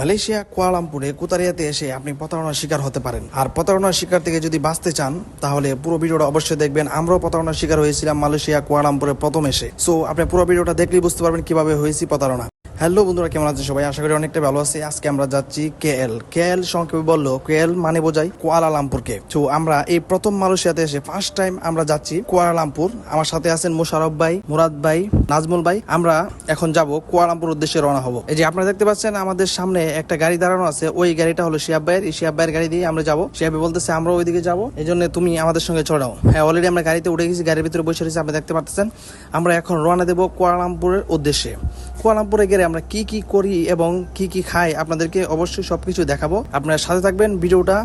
Malaysia কুয়ালামপুরে কুতারিয়াতে এসে আপনি প্রতারণার শিকার হতে পারেন। আর প্রতারণার শিকার থেকে যদি বাঁচতে চান, তাহলে পুরো ভিডিওটা অবশ্যই দেখবেন। আমরাও প্রতারণার শিকার হয়েছিলাম মালয়েশিয়া কুয়ালামপুরে প্রথম এসে। সো আপনি পুরো ভিডিওটা দেখলেই বুঝতে পারবেন কীভাবে হয়েছি প্রতারণা। হ্যালো বন্ধুরা, কেমন আছেন সবাই? আশা করি অনেকটা ভালো আছে। আজকে আমরা যাচ্ছি কেএল কেএল সংক্ষেপে বলল কেএল মানে বোঝাই কুয়ালালামপুরকে। তো আমরা এই প্রথম মালয়েশিয়াতে এসে ফার্স্ট টাইম আমরা যাচ্ছি কুয়ালালামপুর। আমার সাথে আছেন মোশারফ ভাই, মুরাদ ভাই, নাজমুল ভাই। আমরা এখন যাব কুয়ালালামপুর উদ্দেশ্যে রওনা হব। এই যে আপনারা দেখতে পাচ্ছেন, আমাদের সামনে একটা গাড়ি দাঁড়ানো আছে। ওই গাড়িটা হলো শিয়াব ভাইয়ের। এই শিয়াব ভাইয়ের গাড়ি দিয়ে আমরা যাব। শিয়াব বলতেছে আমরা ওইদিকে যাব। এই জন্য তুমি আমাদের সঙ্গে চড়াও হ্যাঁ অলরেডি আমরা গাড়িতে উঠে গেছি, গাড়ির ভিতরে বসে রয়েছি আপনি দেখতে পাচ্ছেন। আমরা এখন রওনা দেবো কুয়ালালামপুরের উদ্দেশ্যে। কুয়ালালামপুরে গেলে আমরা কি কি করি এবং কি কি খাই আপনাদেরকে অবশ্যই সবকিছু দেখাবো। আপনারা সাথে থাকবেন ভিডিওটা,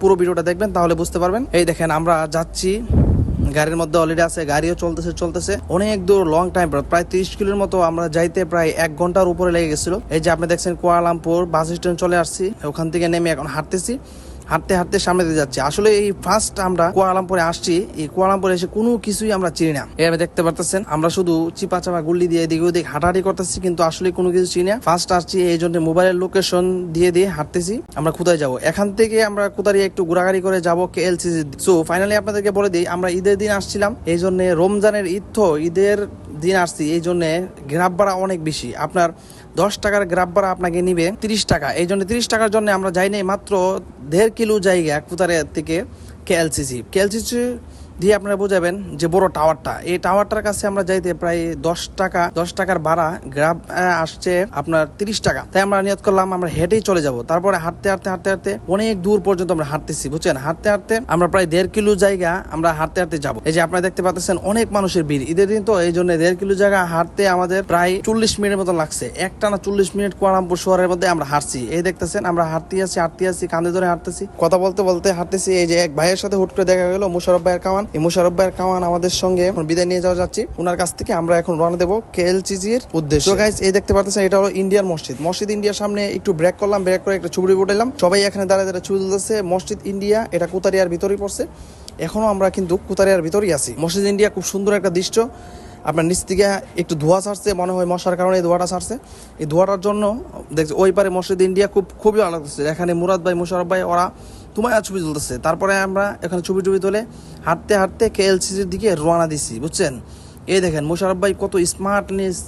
পুরো ভিডিওটা দেখবেন, তাহলে বুঝতে পারবেন। এই দেখেন, আমরা যাচ্ছি। গাড়ির মধ্যে অলরেডি আছে, গাড়িও চলতেছে চলতেছে। অনেক দূর লং টাইম প্রায় তিরিশ কিলোর মতো আমরা যাইতে প্রায় এক ঘণ্টার উপরে লেগে গেছিল। এই যে আপনি দেখছেন কুয়ালামপুর বাস স্ট্যান্ড চলে আসছি। ওখান থেকে নেমে এখন হাঁটতেছি। হাঁটতে হাঁটতে সামনে দিয়ে যাচ্ছে। আসলে এই ফার্স্ট আমরা কুয়ালামপুরে আসছি। এই কুয়ালামপুরে এসে কোনো কিছুই আমরা চিনি না। আমি দেখতে পারতেছেন, আমরা শুধু চিপা চাপা গুল্লি দিয়ে এদিকে ওদিকে হাঁটাহাঁটি করতেছি, কিন্তু আসলে কোনো কিছু চিনি না। ফার্স্ট আসছি, এই জন্য মোবাইলের লোকেশন দিয়ে দিয়ে হাঁটতেছি। আমরা কোথায় যাব? এখান থেকে আমরা কোথায় একটু ঘোরাঘুরি করে যাব কেএলসি সো ফাইনালি আপনাদেরকে বলে দিই, আমরা ঈদের দিন আসছিলাম। এই জন্য রমজানের ঈদ তো ঈদের দিন আসছি, এই জন্য গ্রাফ ভাড়া অনেক বেশি। আপনার দশ টাকার গ্রাফ ভাড়া আপনাকে নিবে তিরিশ টাকা। এই জন্য তিরিশ টাকার জন্য আমরা যাইনি মাত্র দেড় কিলো জায়গা কুতারে থেকে কেএলসিসি কেএলসিসি দিয়ে আপনারা বোঝাবেন যে বড় টাওয়ারটা। এই টাওয়ারটার কাছে আমরা যাইতে প্রায় দশ টাকা দশ টাকার ভাড়া আহ, আসছে আপনার তিরিশ টাকা। তাই আমরা নিয়ত করলাম আমরা হেঁটেই চলে যাব। তারপরে হাঁটতে হাঁটতে হাঁটতে হাঁটতে অনেক দূর পর্যন্ত আমরা হাঁটতেছি বুঝছেন? হাঁটতে হাঁটতে আমরা প্রায় দেড় কিলো জায়গা আমরা হাঁটতে হাঁটতে যাব। এই যে আপনারা দেখতে পাচ্ছেন অনেক মানুষের ভিড়। ঈদের দিন তো এই জন্য দেড় কিলো জায়গা হাঁটতে আমাদের প্রায় চল্লিশ মিনিটের মতো লাগছে। একটা না চল্লিশ মিনিট কুয়ালামপুর শহরের মধ্যে আমরা হাঁটছি। এই দেখতেছেন আমরা হাঁটতে আছি হাঁটতে আছি কান্দে ধরে হাঁটতেছি। কথা বলতে বলতে হাঁটতেছি। এই যে এক ভাইয়ের সাথে হুট করে দেখা গেল মুশারফ ভাইয়ের কামান। এই মুশারফ ভাইয়ের কামান আমাদের সঙ্গে বিদায় নিয়ে যাওয়া যাচ্ছি। ওনার কাছ থেকে আমরা এখন রওনা দেবো কেএলচিজির উদ্দেশ্যে। তো গাইস এই দেখতে পাচ্ছেন, এটা হলো ইন্ডিয়ার মসজিদ। মসজিদ ইন্ডিয়ার সামনে একটু ব্রেক করলাম ব্রেক করে একটা ছবি উঠাইলাম সবাই এখানে দাঁড়িয়ে দাঁড়িয়ে ছবি তুলতেছে, মসজিদ ইন্ডিয়া, এটা কুতারিয়ার ভিতরেই পড়ছে। এখনও আমরা কিন্তু কুতারিয়ার ভিতরেই আছি। মসজিদ ইন্ডিয়া খুব সুন্দর একটা দৃশ্য। আপনার নিচ থেকে একটু ধোঁয়া ছাড়ছে, মনে হয় মশার কারণে এই ধোঁয়াটা ছাড়ছে। এই ধোঁয়াটার জন্য, দেখছি, ওই পারে মসজিদ ইন্ডিয়া খুব, খুবই আলাদা এখানে মুরাদ ভাই, মুশারফ ভাই, ওরা তোমার ছবি তুলতেছে। তারপরে আমরা এখানে ছবি টবি তুলে হাঁটতে হাঁটতে কেএলসির দিকে রওনা দিছি, বুঝছেন? এই দেখেন মুশারফ ভাই কত স্মার্টনেস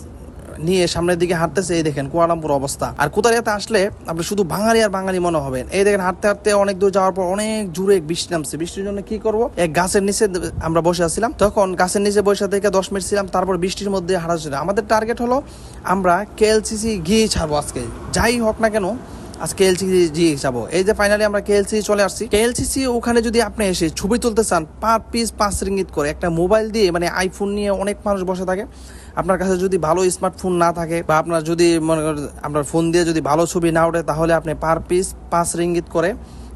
নিয়ে সামনের দিকে হাঁটতেছে, এই দেখেন কুয়ালামপুর অবস্থা। আর কুতারিয়াতে আসলে আপনি শুধু বাঙালি আর বাঙালি মনে হবেন এই দেখেন, হাঁটতে হাঁটতে অনেক দূর যাওয়ার পর অনেক জুড়ে বৃষ্টি নামছে। বৃষ্টির জন্য কি করব? এক গাছের নিচে আমরা বসে আছিলাম। তখন গাছের নিচে বসে থেকে দশ মিনিট ছিলাম, তারপর বৃষ্টির মধ্যে হাঁটা আমাদের টার্গেট হলো আমরা কেএলসিসি গিয়ে ছাড়বো আজকে। যাই হোক না কেন আজকে সি জি যাব। এই যে ফাইনালি আমরা কেএলসি চলে আসছি। কেএলসিসি ওখানে যদি আপনি এসে ছবি তুলতে চান পাঁচ পিস পাঁচ রিঙ্গিত করে, একটা মোবাইল দিয়ে মানে আইফোন নিয়ে অনেক মানুষ বসে থাকে। আপনার কাছে যদি ভালো স্মার্টফোন না থাকে, বা আপনার যদি মনে আপনার ফোন দিয়ে যদি ভালো ছবি না ওঠে, তাহলে আপনি পার পিস পাঁচ রিঙ্গিত করে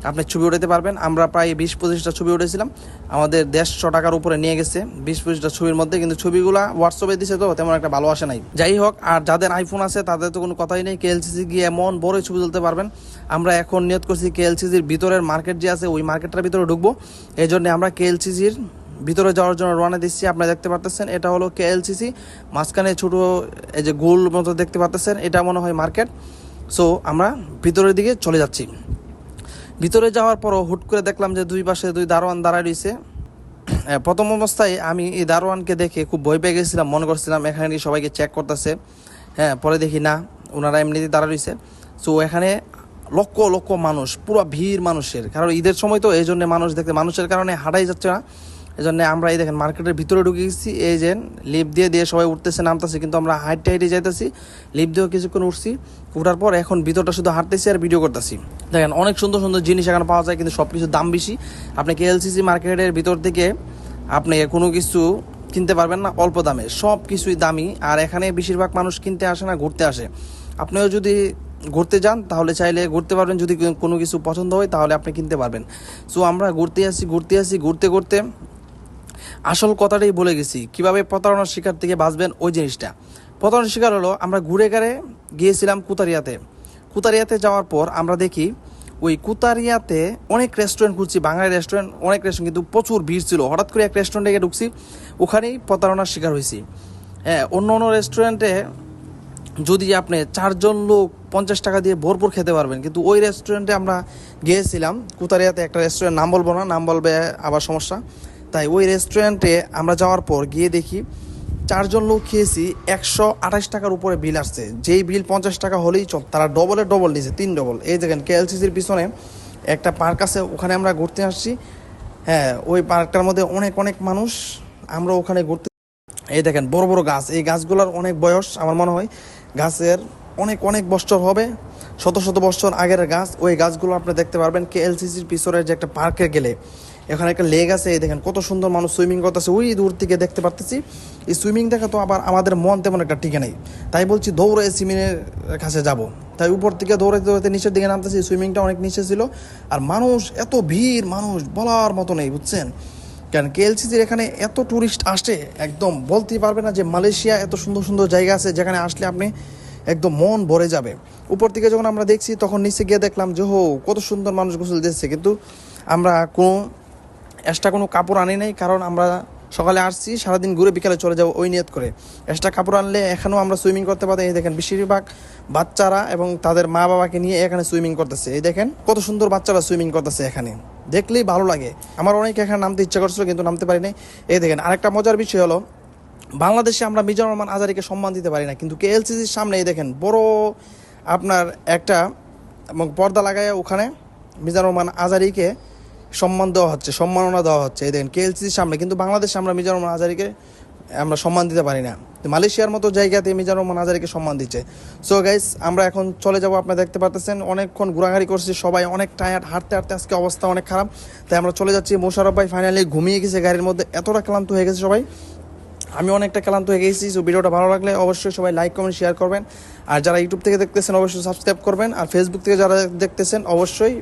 আপনি ছবি উঠাতে পারবেন। আমরা প্রায় বিশ পঁচিশটা ছবি উঠেছিলাম আমাদের দেড়শো টাকার উপরে নিয়ে গেছে। বিশ পঁচিশটা ছবির মধ্যে কিন্তু ছবিগুলা হোয়াটসঅ্যাপে দিছে তো, তেমন একটা ভালো আসে নাই। যাই হোক, আর যাদের আইফোন আছে, তাদের তো কোনো কথাই নেই। কেএলসিসি গিয়ে এমন বড় ছবি তুলতে পারবেন। আমরা এখন নিয়ত করছি কেএলসিসির ভিতরের মার্কেট যে আছে, ওই মার্কেটটার ভিতরে ঢুকবো। এই জন্য আমরা কেএলসিসির ভিতরে যাওয়ার জন্য রওনা দিচ্ছি। আপনারা দেখতে পাচ্ছেন এটা হলো কেএলসিসি মাঝখানে ছোট এই যে গোল মতো দেখতে পাচ্ছেন এটা মনে হয় মার্কেট সো আমরা ভিতরের দিকে চলে যাচ্ছি। ভিতরে যাওয়ার পরও হুট করে দেখলাম যে দুই পাশে দুই দারোয়ান দাঁড়ায় রয়েছে। প্রথম অবস্থায় আমি এই দারোয়ানকে দেখে খুব ভয় পেয়ে গেছিলাম, মনে করছিলাম এখানে সবাইকে চেক করতেছে। হ্যাঁ পরে দেখি না ওনারা এমনিতে দাঁড়া রয়েছে। সো এখানে লক্ষ লক্ষ মানুষ, পুরো ভিড় মানুষের। কারণ ঈদের সময় তো এই জন্য মানুষ দেখতে, মানুষের কারণে হাঁটাই যাচ্ছে না। এই জন্য আমরা এই দেখেন মার্কেটের ভিতরে ঢুকে গেছি। এই যে লিপ দিয়ে দিয়ে সবাই উঠতেছে, নামতেছে, কিন্তু আমরা হাইটে হাইটে যাইতেছি। লিপ দিয়েও কিছুক্ষণ উঠছি। উঠার পর এখন ভিতরটা শুধু হাঁটতেছি আর ভিডিও করতেছি। দেখেন অনেক সুন্দর সুন্দর জিনিস এখানে পাওয়া যায়, কিন্তু সব কিছুর দাম বেশি। আপনি কেএলসিসি মার্কেটের ভিতর থেকে আপনি কোনো কিছু কিনতে পারবেন না, অল্প দামে। সব কিছুই দামি, আর এখানে বেশিরভাগ মানুষ কিনতে আসে না, ঘুরতে আসে। আপনিও যদি ঘুরতে যান, তাহলে চাইলে ঘুরতে পারবেন। যদি কোনো কিছু পছন্দ হয়, তাহলে আপনি কিনতে পারবেন। সো আমরা ঘুরতে আসি ঘুরতে আসি, ঘুরতে ঘুরতে আসল কথাটাই বলে গেছি, কীভাবে প্রতারণার শিকার থেকে বাঁচবেন ওই জিনিসটা। প্রতারণার শিকার হলো, আমরা ঘুরে ঘুরে গিয়েছিলাম কুতারিয়াতে। কুতারিয়াতে যাওয়ার পর আমরা দেখি, ওই কুতারিয়াতে অনেক রেস্টুরেন্ট খুঁজছি, বাঙালি রেস্টুরেন্ট অনেক রেস্টুরেন্ট কিন্তু প্রচুর ভিড় ছিল। হঠাৎ করে এক রেস্টুরেন্টে গিয়ে ঢুকছি, ওখানেই প্রতারণার শিকার হয়েছি। হ্যাঁ অন্য অন্য রেস্টুরেন্টে যদি আপনি চারজন লোক পঞ্চাশ টাকা দিয়ে ভরপুর খেতে পারবেন, কিন্তু ওই রেস্টুরেন্টে আমরা গিয়েছিলাম, কুতারিয়াতে একটা রেস্টুরেন্ট নাম বলব না, নাম বলবে আবার সমস্যা। তাই ওই রেস্টুরেন্টে আমরা যাওয়ার পর গিয়ে দেখি চারজন লোক খেয়েছি একশো আঠাশ টাকার উপরে বিল আসছে। যেই বিল পঞ্চাশ টাকা হলেই চল, তারা ডবলে ডবল নিয়েছে, তিন ডবল এই দেখেন কেএলসিসির পিছনে একটা পার্ক আছে, ওখানে আমরা ঘুরতে আসছি। হ্যাঁ ওই পার্কটার মধ্যে অনেক অনেক মানুষ, আমরা ওখানে ঘুরতে এই দেখেন, বড় বড় গাছ। এই গাছগুলোর অনেক বয়স, আমার মনে হয় গাছের অনেক অনেক বছর হবে। শত শত বছর আগের গাছ, ওই গাছগুলো আপনি দেখতে পারবেন কে এলসিসির পিছনের যে একটা পার্কে গেলে। এখানে একটা লেক আছে দেখেন কত সুন্দর মানুষ সুইমিং করতেছে। ওই দূর থেকে দেখতে পারতেছি। এই সুইমিং দেখা তো আবার আমাদের মন তেমন একটা টিকে নেই। তাই বলছি দৌড়ে সুইমিংয়ের কাছে যাব। তাই উপর থেকে দৌড়াতে দৌড়াতে নিচের দিকে নামতেছি সুইমিংটা অনেক নিচে ছিল। আর মানুষ, এত ভিড়, মানুষ বলার মতো নেই, বুঝছেন? কারণ কেএলসিসির এখানে এত ট্যুরিস্ট আসে, একদম বলতেই পারবে না যে মালয়েশিয়া এত সুন্দর সুন্দর জায়গা আছে, যেখানে আসলে আপনি একদম মন ভরে যাবে। উপর থেকে যখন আমরা দেখছি, তখন নিচে গিয়ে দেখলাম যে, হো, কত সুন্দর মানুষ গোসল দিচ্ছে। কিন্তু আমরা কোনো এক্সট্রা কোনো কাপড় আনি নাই, কারণ আমরা সকালে আসছি, সারাদিন ঘুরে বিকালে চলে যাব ওই নিয়ত করে। এক্সট্রা কাপড় আনলে এখানেও আমরা সুইমিং করতে পারি এই দেখেন, বেশিরভাগ বাচ্চারা এবং তাদের মা বাবাকে নিয়ে এখানে সুইমিং করতেছে। এই দেখেন, কত সুন্দর বাচ্চারা সুইমিং করতেছে এখানে। দেখলেই ভালো লাগে। আমার অনেক এখানে নামতে ইচ্ছা করছিল, কিন্তু নামতে পারি নাই। এই দেখেন, আরেকটা মজার বিষয় হলো, বাংলাদেশে আমরা মিজানুর রহমান আজারিকে সম্মান দিতে পারি না, কিন্তু কেএলসিসির সামনে এই দেখেন, বড় আপনার একটা পর্দা লাগায় ওখানে মিজানুর রহমান আজারিকে সম্মান দেওয়া হচ্ছে, সম্মাননা দেওয়া হচ্ছে। এই দেখেন কেএলসিসির সামনে, কিন্তু বাংলাদেশে আমরা মিজানুর আজারিকে আমরা সম্মান দিতে পারি না। মালয়েশিয়ার মতো জায়গাতে মিজানুর রহমান সম্মান দিচ্ছে। সো গাইস আমরা এখন চলে যাব, আপনারা দেখতে পাচ্ছেন অনেকক্ষণ ঘোরাঘুরি করছি, সবাই অনেক টায়ার্ড হাঁটতে হাঁটতে আজকে অবস্থা অনেক খারাপ। তাই আমরা চলে যাচ্ছি মোশারফ ভাই ফাইনালি ঘুমিয়ে গেছে, গাড়ির মধ্যে এতটা ক্লান্ত হয়ে গেছে সবাই। আমি অনেকটা ক্লান্ত হয়ে গেছি সো ভিডিওটা ভালো লাগলে অবশ্যই সবাই লাইক কমেন্ট শেয়ার করবেন। আর যারা ইউটিউব থেকে দেখতেছেন, অবশ্যই সাবস্ক্রাইব করবেন। আর ফেসবুক থেকে যারা দেখতেছেন, অবশ্যই